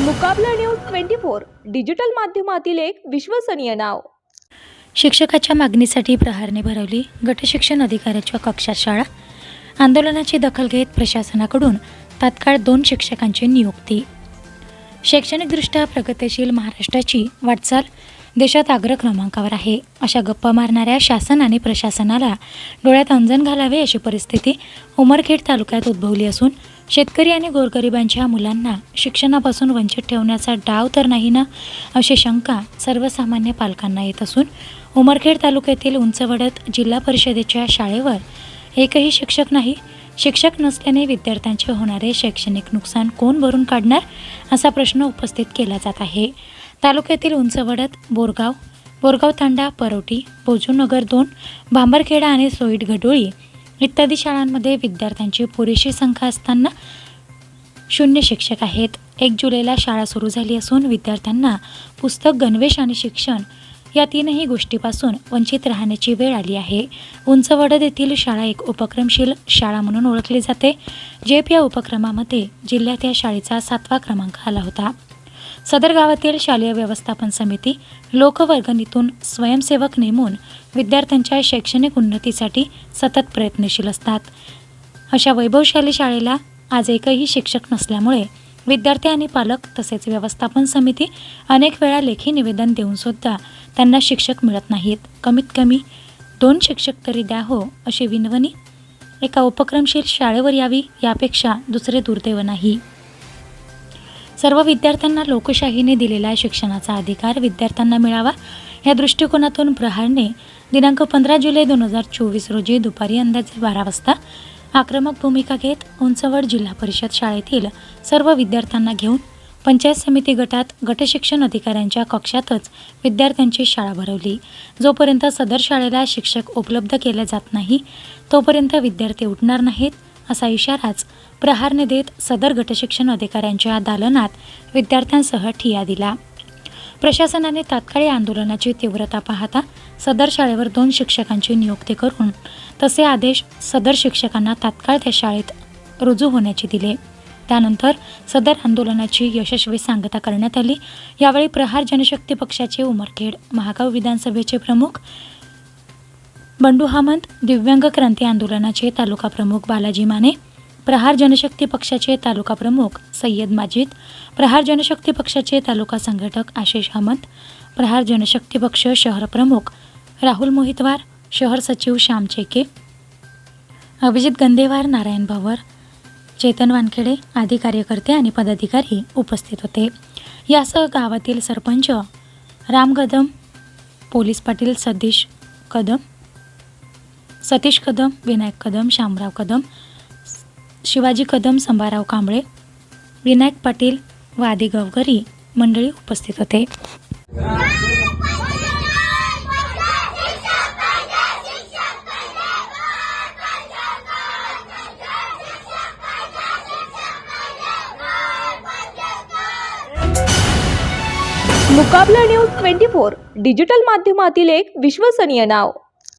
Mukabla news twenty four digital माध्यमातील एक विश्वसनीय नाव. शिक्षकाच्या मागणीसाठी प्रहारने भरवली गटशिक्षण अधिकाऱ्याच्या कक्षात शाळा. आंदोलनाची दखल घेत प्रशासनाकडून तात्काळ दोन शिक्षकांची नियुक्ती. शैक्षणिकदृष्ट्या प्रगतीशील महाराष्ट्राची वाटचाल देशात आग्र क्रमांकावर आहे. अशा गप्पा मारणाऱ्या शासन आणि प्रशासनाला डोळ्यात अंजन घालावे अशी परिस्थिती उमरखेड तालुक्यात उद्भवली असून शेतकरी आणि गोरगरिबांच्या मुलांना शिक्षणापासून वंचित ठेवण्याचा डाव तर नाही ना अशी शंका सर्वसामान्य पालकांना येत असून उमरखेड तालुक्यातील उंचवडत जिल्हा परिषदेच्या शाळेवर एकही शिक्षक नाही. शिक्षक नसल्याने विद्यार्थ्यांचे होणारे शैक्षणिक नुकसान कोण भरून काढणार असा प्रश्न उपस्थित केला जात आहे. तालुक्यातील उंचवडत बोरगाव बोरगाव तांडा परवटी बोजूनगर दोन भांबरखेडा आणि सोईट घडोळी इत्यादी शाळांमध्ये विद्यार्थ्यांची पुरेशी संख्या असताना शून्य शिक्षक आहेत. एक जुलैला शाळा सुरू झाली असून विद्यार्थ्यांना पुस्तक गणवेश आणि शिक्षण या तीनही गोष्टीपासून वंचित राहण्याची वेळ आली आहे. उंचवडद येथील शाळा एक उपक्रमशील शाळा म्हणून ओळखली जाते जेप या उपक्रमामध्ये जिल्ह्यात या शाळेचा सातवा क्रमांक आला होता. सदर गावातील शालेय व्यवस्थापन समिती लोकवर्गणीतून स्वयंसेवक नेमून विद्यार्थ्यांच्या शैक्षणिक उन्नतीसाठी सतत प्रयत्नशील असतात. अशा वैभवशाली शाळेला आज एकही शिक्षक नसल्यामुळे विद्यार्थी आणि पालक तसेच व्यवस्थापन समिती अनेक वेळा लेखी निवेदन देऊनसुद्धा त्यांना शिक्षक मिळत नाहीत. कमीत कमी दोन शिक्षक तरी द्या हो अशी विनवणी एका उपक्रमशील शाळेवर यावी यापेक्षा दुसरे दुर्दैव नाही. सर्व विद्यार्थ्यांना लोकशाहीने दिलेला शिक्षणाचा अधिकार. विद्यार्थ्यांना मिळावा या दृष्टिकोनातून प्रहारने दिनांक पंधरा जुलै दोन हजार चोवीस रोजी दुपारी अंदाजे बारा वाजता आक्रमक भूमिका घेत उंचवड जिल्हा परिषद शाळेतील सर्व विद्यार्थ्यांना घेऊन पंचायत समिती गटात गटशिक्षण अधिकाऱ्यांच्या कक्षातच विद्यार्थ्यांची शाळा भरवली. जोपर्यंत सदर शाळेला शिक्षक उपलब्ध केले जात नाही तोपर्यंत विद्यार्थी उठणार नाहीत असा इशाराच प्रहारने देत सदर गटशिक्षण अधिकाऱ्यांच्या दालनात विद्यार्थ्यांसह ठिया दिला. प्रशासनाने तात्काळ आंदोलनाची तीव्रता पाहता सदर शाळेवर दोन शिक्षकांची नियुक्ती करून तसे आदेश सदर शिक्षकांना तात्काळ त्या शाळेत रुजू होण्याचे दिले. त्यानंतर सदर आंदोलनाची यशस्वी सांगता करण्यात आली. यावेळी प्रहार जनशक्ती पक्षाचे उमरखेड महागाव विधानसभेचे प्रमुख बंडू हामंत दिव्यांग क्रांती आंदोलनाचे तालुका प्रमुख बालाजी माने प्रहार जनशक्ती पक्षाचे तालुका प्रमुख सय्यद माजिद प्रहार जनशक्ती पक्षाचे तालुका संघटक आशिष अहमद प्रहार जनशक्ती पक्ष शहर प्रमुख राहुल मोहितवार शहर सचिव श्याम चेके अभिजित गंदेवार नारायण भवर चेतन वानखेडे आदी कार्यकर्ते आणि पदाधिकारी उपस्थित होते. यासह गावातील सरपंच राम कदम पोलीस पाटील सतीश कदम सतीश कदम विनायक कदम शामराव कदम शिवाजी कदम संभाराव कांबळे विनायक पाटील व आदी गावकरी मंडळी उपस्थित होते. Mukabla news twenty four digital माध्यमातील एक विश्वसनीय नाव.